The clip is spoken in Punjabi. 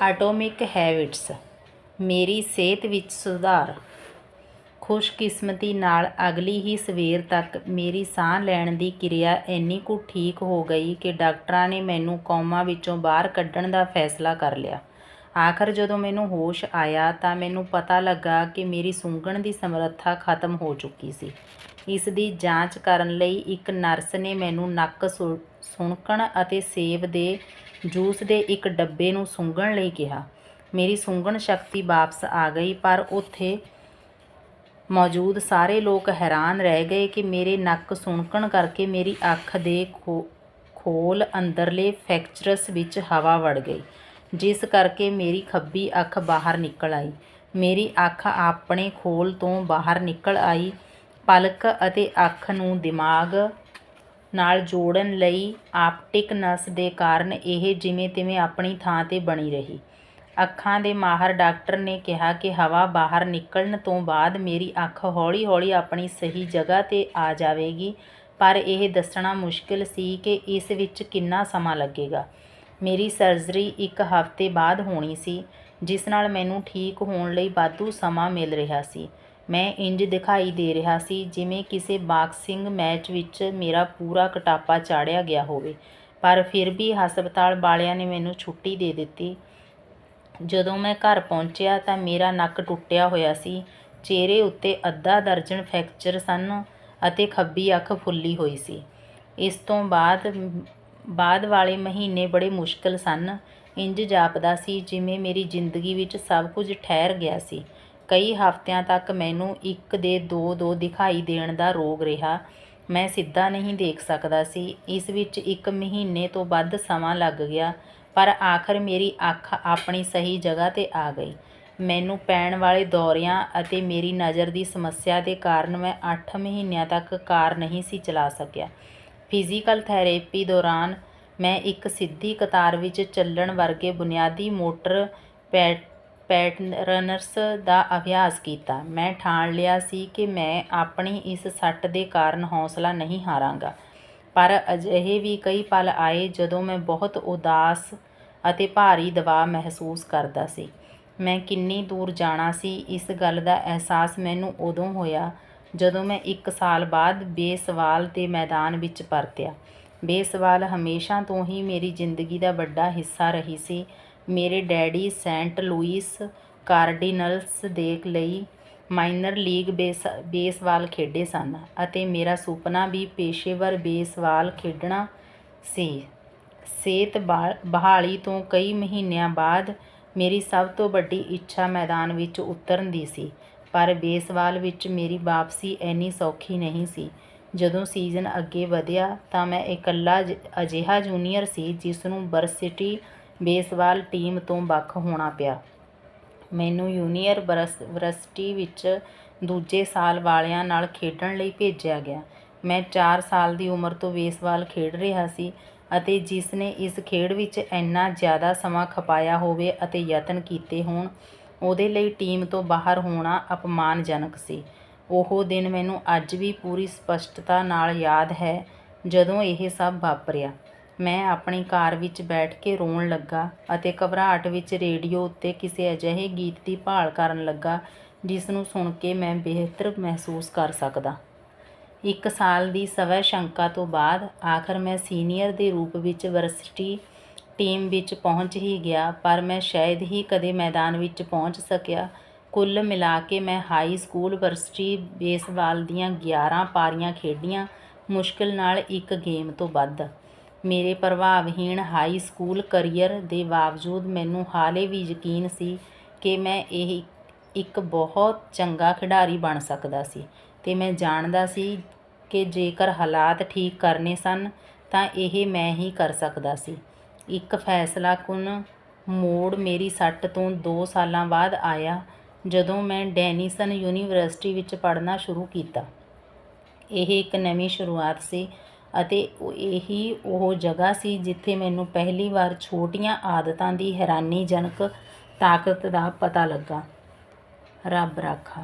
ਆਟੋਮਿਕ ਹੈਬਿਟਸ ਮੇਰੀ ਸਿਹਤ ਵਿੱਚ ਸੁਧਾਰ। ਖੁਸ਼ਕਿਸਮਤੀ ਨਾਲ ਅਗਲੀ ਹੀ ਸਵੇਰ ਤੱਕ ਮੇਰੀ ਸਾਹ ਲੈਣ ਦੀ ਕਿਰਿਆ ਇੰਨੀ ਕੁ ਠੀਕ ਹੋ ਗਈ ਕਿ ਡਾਕਟਰਾਂ ਨੇ ਮੈਨੂੰ ਕੋਮਾ ਵਿੱਚੋਂ ਬਾਹਰ ਕੱਢਣ ਦਾ ਫੈਸਲਾ ਕਰ ਲਿਆ। ਆਖਰ ਜਦੋਂ ਮੈਨੂੰ ਹੋਸ਼ ਆਇਆ ਤਾਂ ਮੈਨੂੰ ਪਤਾ ਲੱਗਾ ਕਿ ਮੇਰੀ ਸੁੰਘਣ ਦੀ ਸਮਰੱਥਾ ਖਤਮ ਹੋ ਚੁੱਕੀ ਸੀ। ਇਸ ਦੀ ਜਾਂਚ ਕਰਨ ਲਈ ਇੱਕ ਨਰਸ ਨੇ ਮੈਨੂੰ ਨੱਕ ਸੁ ਸੁਣਕਣ ਅਤੇ ਸੇਬ ਦੇ ਜੂਸ ਦੇ ਇੱਕ ਡੱਬੇ ਨੂੰ ਸੁੰਘਣ ਲਈ ਕਿਹਾ। ਮੇਰੀ ਸੁੰਘਣ ਸ਼ਕਤੀ ਵਾਪਸ ਆ ਗਈ, ਪਰ ਉੱਥੇ ਮੌਜੂਦ ਸਾਰੇ ਲੋਕ ਹੈਰਾਨ ਰਹਿ ਗਏ ਕਿ ਮੇਰੇ ਨੱਕ ਸੁਣਕਣ ਕਰਕੇ ਮੇਰੀ ਅੱਖ ਦੇ ਖੋ, ਖੋਲ ਅੰਦਰਲੇ ਫ੍ਰੈਕਚਰਸ ਵਿੱਚ ਹਵਾ ਵੜ ਗਈ, ਜਿਸ ਕਰਕੇ ਮੇਰੀ ਖੱਬੀ ਅੱਖ ਬਾਹਰ ਨਿਕਲ ਆਈ। ਮੇਰੀ ਅੱਖ ਆਪਣੇ ਖੋਲ ਤੋਂ ਬਾਹਰ ਨਿਕਲ ਆਈ। ਪਲਕ ਅਤੇ ਅੱਖ ਨੂੰ ਦਿਮਾਗ ਨਾਲ ਜੋੜਨ ਲਈ ਆਪਟਿਕ ਨਸ ਦੇ ਕਾਰਨ ਇਹ ਜਿਵੇਂ ਤਿਵੇਂ ਆਪਣੀ ਥਾਂ 'ਤੇ ਬਣੀ ਰਹੀ। ਅੱਖਾਂ ਦੇ ਮਾਹਰ ਡਾਕਟਰ ਨੇ ਕਿਹਾ ਕਿ ਹਵਾ ਬਾਹਰ ਨਿਕਲਣ ਤੋਂ ਬਾਅਦ ਮੇਰੀ ਅੱਖ ਹੌਲੀ-ਹੌਲੀ ਆਪਣੀ ਸਹੀ ਜਗ੍ਹਾ 'ਤੇ ਆ ਜਾਵੇਗੀ, ਪਰ ਇਹ ਦੱਸਣਾ ਮੁਸ਼ਕਿਲ ਸੀ ਕਿ ਇਸ ਵਿੱਚ ਕਿੰਨਾ ਸਮਾਂ ਲੱਗੇਗਾ। ਮੇਰੀ ਸਰਜਰੀ ਇੱਕ ਹਫ਼ਤੇ ਬਾਅਦ ਹੋਣੀ ਸੀ, ਜਿਸ ਨਾਲ ਮੈਨੂੰ ਠੀਕ ਹੋਣ ਲਈ ਵਾਧੂ ਸਮਾਂ ਮਿਲ ਰਿਹਾ ਸੀ। ਮੈਂ ਇੰਜ ਦਿਖਾਈ ਦੇ ਰਿਹਾ ਸੀ ਜਿਵੇਂ ਕਿਸੇ ਬਾਕਸਿੰਗ ਮੈਚ ਵਿੱਚ ਮੇਰਾ ਪੂਰਾ ਕਟਾਪਾ ਚਾੜਿਆ ਗਿਆ ਹੋਵੇ। ਪਰ ਫਿਰ ਵੀ ਹਸਪਤਾਲ ਵਾਲਿਆਂ ਨੇ ਮੈਨੂੰ ਛੁੱਟੀ ਦੇ ਦਿੱਤੀ। ਜਦੋਂ ਮੈਂ ਘਰ ਪਹੁੰਚਿਆ ਤਾਂ ਮੇਰਾ ਨੱਕ ਟੁੱਟਿਆ ਹੋਇਆ ਸੀ। ਚਿਹਰੇ ਉੱਤੇ ਅੱਧਾ ਦਰਜਨ ਫ੍ਰੈਕਚਰ ਸਨ ਅਤੇ ਖੱਬੀ ਅੱਖ ਫੁੱਲੀ ਹੋਈ ਸੀ। ਇਸ ਤੋਂ ਬਾਅਦ ਬਾਅਦ ਵਾਲੇ ਮਹੀਨੇ ਬੜੇ ਮੁਸ਼ਕਲ ਸਨ। ਇੰਜ ਜਾਪਦਾ ਸੀ ਜਿਵੇਂ ਮੇਰੀ ਜ਼ਿੰਦਗੀ ਵਿੱਚ ਸਭ ਕੁਝ ਠਹਿਰ ਗਿਆ ਸੀ। ਕਈ ਹਫ਼ਤਿਆਂ ਤੱਕ ਮੈਨੂੰ ਇੱਕ ਦੇ ਦੋ ਦੋ ਦਿਖਾਈ ਦੇਣ ਦਾ ਰੋਗ ਰਿਹਾ। ਮੈਂ ਸਿੱਧਾ ਨਹੀਂ ਦੇਖ ਸਕਦਾ ਸੀ। ਇਸ ਵਿੱਚ ਇੱਕ ਮਹੀਨੇ ਤੋਂ ਵੱਧ ਸਮਾਂ ਲੱਗ ਗਿਆ, ਪਰ ਆਖਰ ਮੇਰੀ ਅੱਖ ਆਪਣੀ ਸਹੀ ਜਗ੍ਹਾ 'ਤੇ ਆ ਗਈ। ਮੈਨੂੰ ਪੈਣ ਵਾਲੇ ਦੌਰਿਆਂ ਅਤੇ ਮੇਰੀ ਨਜ਼ਰ ਦੀ ਸਮੱਸਿਆ ਦੇ ਕਾਰਨ ਮੈਂ 8 ਮਹੀਨਿਆਂ ਤੱਕ ਕਾਰ ਨਹੀਂ ਸੀ ਚਲਾ ਸਕਿਆ। ਫਿਜ਼ੀਕਲ ਥੈਰੇਪੀ ਦੌਰਾਨ ਮੈਂ ਇੱਕ ਸਿੱਧੀ ਕਤਾਰ ਵਿੱਚ ਚੱਲਣ ਵਰਗੇ ਬੁਨਿਆਦੀ ਮੋਟਰ ਪੈਟਰਨਸ ਦਾ ਅਭਿਆਸ ਕੀਤਾ। ਮੈਂ ਠਾਣ ਲਿਆ ਸੀ ਕਿ ਮੈਂ ਆਪਣੀ ਇਸ ਸੱਟ ਦੇ ਕਾਰਨ ਹੌਸਲਾ ਨਹੀਂ ਹਾਰਾਂਗਾ। ਪਰ ਅਜਿਹੇ ਵੀ ਕਈ ਪਲ ਆਏ ਜਦੋਂ ਮੈਂ ਬਹੁਤ ਉਦਾਸ ਅਤੇ ਭਾਰੀ ਦਬਾਅ ਮਹਿਸੂਸ ਕਰਦਾ ਸੀ। ਮੈਂ ਕਿੰਨੀ ਦੂਰ ਜਾਣਾ ਸੀ, ਇਸ ਗੱਲ ਦਾ ਅਹਿਸਾਸ ਮੈਨੂੰ ਉਦੋਂ ਹੋਇਆ ਜਦੋਂ ਮੈਂ ਇੱਕ ਸਾਲ ਬਾਅਦ ਬੇਸਵਾਲ ਦੇ ਮੈਦਾਨ ਵਿੱਚ ਪਰਤਿਆ। ਬੇਸਵਾਲ ਹਮੇਸ਼ਾ ਤੋਂ ਹੀ ਮੇਰੀ ਜ਼ਿੰਦਗੀ ਦਾ ਵੱਡਾ ਹਿੱਸਾ ਰਹੀ ਸੀ ਮੇਰੇ ਡੈਡੀ ਸੈਂਟ ਲੂਈਸ ਕਾਰਡੀਨਲਸ ਦੇ ਲਈ ਮਾਈਨਰ ਲੀਗ ਬੇਸ, ਬੇਸਬਾਲ ਖੇਡੇ ਸਨ ਅਤੇ ਮੇਰਾ ਸੁਪਨਾ ਵੀ ਪੇਸ਼ੇਵਰ ਬੇਸਬਾਲ ਖੇਡਣਾ ਸੀ। ਸਿਹਤ ਬਹਾਲੀ ਤੋਂ ਕਈ ਮਹੀਨਿਆਂ ਬਾਅਦ ਮੇਰੀ ਸਭ ਤੋਂ ਵੱਡੀ ਇੱਛਾ ਮੈਦਾਨ ਵਿੱਚ ਉਤਰਨ ਦੀ ਸੀ, ਪਰ ਬੇਸਬਾਲ ਵਿੱਚ ਮੇਰੀ ਵਾਪਸੀ ਇੰਨੀ ਸੌਖੀ ਨਹੀਂ ਸੀ। ਜਦੋਂ ਸੀਜ਼ਨ ਅੱਗੇ ਵਧਿਆ ਤਾਂ ਮੈਂ ਇਕੱਲਾ ਜ, ਅਜਿਹਾ ਜੂਨੀਅਰ ਸੀ ਜਿਸ ਨੂੰ ਵਰਸਿਟੀ ਬੇਸਬਾਲ ਟੀਮ ਤੋਂ ਵੱਖ ਹੋਣਾ ਪਿਆ। ਮੈਨੂੰ ਜੂਨੀਅਰ ਵਰਸਟੀ ਵਿੱਚ ਦੂਜੇ ਸਾਲ ਵਾਲਿਆਂ ਨਾਲ ਖੇਡਣ ਲਈ ਭੇਜਿਆ ਗਿਆ। ਮੈਂ 4 ਸਾਲ ਦੀ ਉਮਰ ਤੋਂ ਬੇਸਬਾਲ ਖੇਡ ਰਿਹਾ ਸੀ ਅਤੇ ਜਿਸ ਨੇ ਇਸ ਖੇਡ ਵਿੱਚ ਇੰਨਾ ਜ਼ਿਆਦਾ ਸਮਾਂ ਖਪਾਇਆ ਹੋਵੇ ਅਤੇ ਯਤਨ ਕੀਤੇ ਹੋਣ, ਉਹਦੇ ਲਈ ਟੀਮ ਤੋਂ ਬਾਹਰ ਹੋਣਾ ਅਪਮਾਨਜਨਕ ਸੀ। ਉਹ ਦਿਨ ਮੈਨੂੰ ਅੱਜ ਵੀ ਪੂਰੀ ਸਪਸ਼ਟਤਾ ਨਾਲ ਯਾਦ ਹੈ, ਜਦੋਂ ਇਹ ਸਭ ਵਾਪਰਿਆ। ਮੈਂ ਆਪਣੀ ਕਾਰ ਵਿੱਚ ਬੈਠ ਕੇ ਰੋਣ ਲੱਗਾ ਅਤੇ ਘਬਰਾਹਟ ਵਿੱਚ ਰੇਡੀਓ ਉੱਤੇ ਕਿਸੇ ਅਜਿਹੇ ਗੀਤ ਦੀ ਭਾਲ ਕਰਨ ਲੱਗਾ, ਜਿਸ ਨੂੰ ਸੁਣ ਕੇ ਮੈਂ ਬਿਹਤਰ ਮਹਿਸੂਸ ਕਰ ਸਕਦਾ। ਇੱਕ ਸਾਲ ਦੀ ਸਵੈ ਸ਼ੰਕਾ ਤੋਂ ਬਾਅਦ ਆਖਰ ਮੈਂ ਸੀਨੀਅਰ ਦੇ ਰੂਪ ਵਿੱਚ ਵਰਸਿਟੀ ਟੀਮ ਵਿੱਚ ਪਹੁੰਚ ਹੀ ਗਿਆ, ਪਰ ਮੈਂ ਸ਼ਾਇਦ ਹੀ ਕਦੇ ਮੈਦਾਨ ਵਿੱਚ ਪਹੁੰਚ ਸਕਿਆ। ਕੁੱਲ ਮਿਲਾ ਕੇ ਮੈਂ ਹਾਈ ਸਕੂਲ ਵਰਸਿਟੀ ਬੇਸਬਾਲ ਦੀਆਂ 11 ਪਾਰੀਆਂ ਖੇਡੀਆਂ, ਮੁਸ਼ਕਿਲ ਨਾਲ ਇੱਕ ਗੇਮ ਤੋਂ ਵੱਧ। ਮੇਰੇ ਪ੍ਰਭਾਵਹੀਣ ਹਾਈ ਸਕੂਲ ਕਰੀਅਰ ਦੇ ਬਾਵਜੂਦ ਮੈਨੂੰ ਹਾਲੇ ਵੀ ਯਕੀਨ ਸੀ ਕਿ ਮੈਂ ਇਹ ਇੱਕ ਬਹੁਤ ਚੰਗਾ ਖਿਡਾਰੀ ਬਣ ਸਕਦਾ ਸੀ ਅਤੇ ਮੈਂ ਜਾਣਦਾ ਸੀ ਕਿ ਜੇਕਰ ਹਾਲਾਤ ਠੀਕ ਕਰਨੇ ਸਨ ਤਾਂ ਇਹ ਮੈਂ ਹੀ ਕਰ ਸਕਦਾ ਸੀ। ਇੱਕ ਫੈਸਲਾਕੁਨ ਮੋੜ ਮੇਰੀ ਸੱਟ ਤੋਂ 2 ਸਾਲਾਂ ਬਾਅਦ ਆਇਆ ਜਦੋਂ ਮੈਂ ਡੈਨੀਸਨ ਯੂਨੀਵਰਸਿਟੀ ਵਿੱਚ ਪੜ੍ਹਨਾ ਸ਼ੁਰੂ ਕੀਤਾ। ਇਹ ਇੱਕ ਨਵੀਂ ਸ਼ੁਰੂਆਤ ਸੀ ਅਤੇ ਇਹੀ ਉਹ ਜਗ੍ਹਾ ਸੀ ਜਿੱਥੇ ਮੈਨੂੰ ਪਹਿਲੀ ਵਾਰ ਛੋਟੀਆਂ ਆਦਤਾਂ ਦੀ ਹੈਰਾਨੀਜਨਕ ਤਾਕਤ ਦਾ ਪਤਾ ਲੱਗਾ। ਰੱਬ ਰਾਖਾ।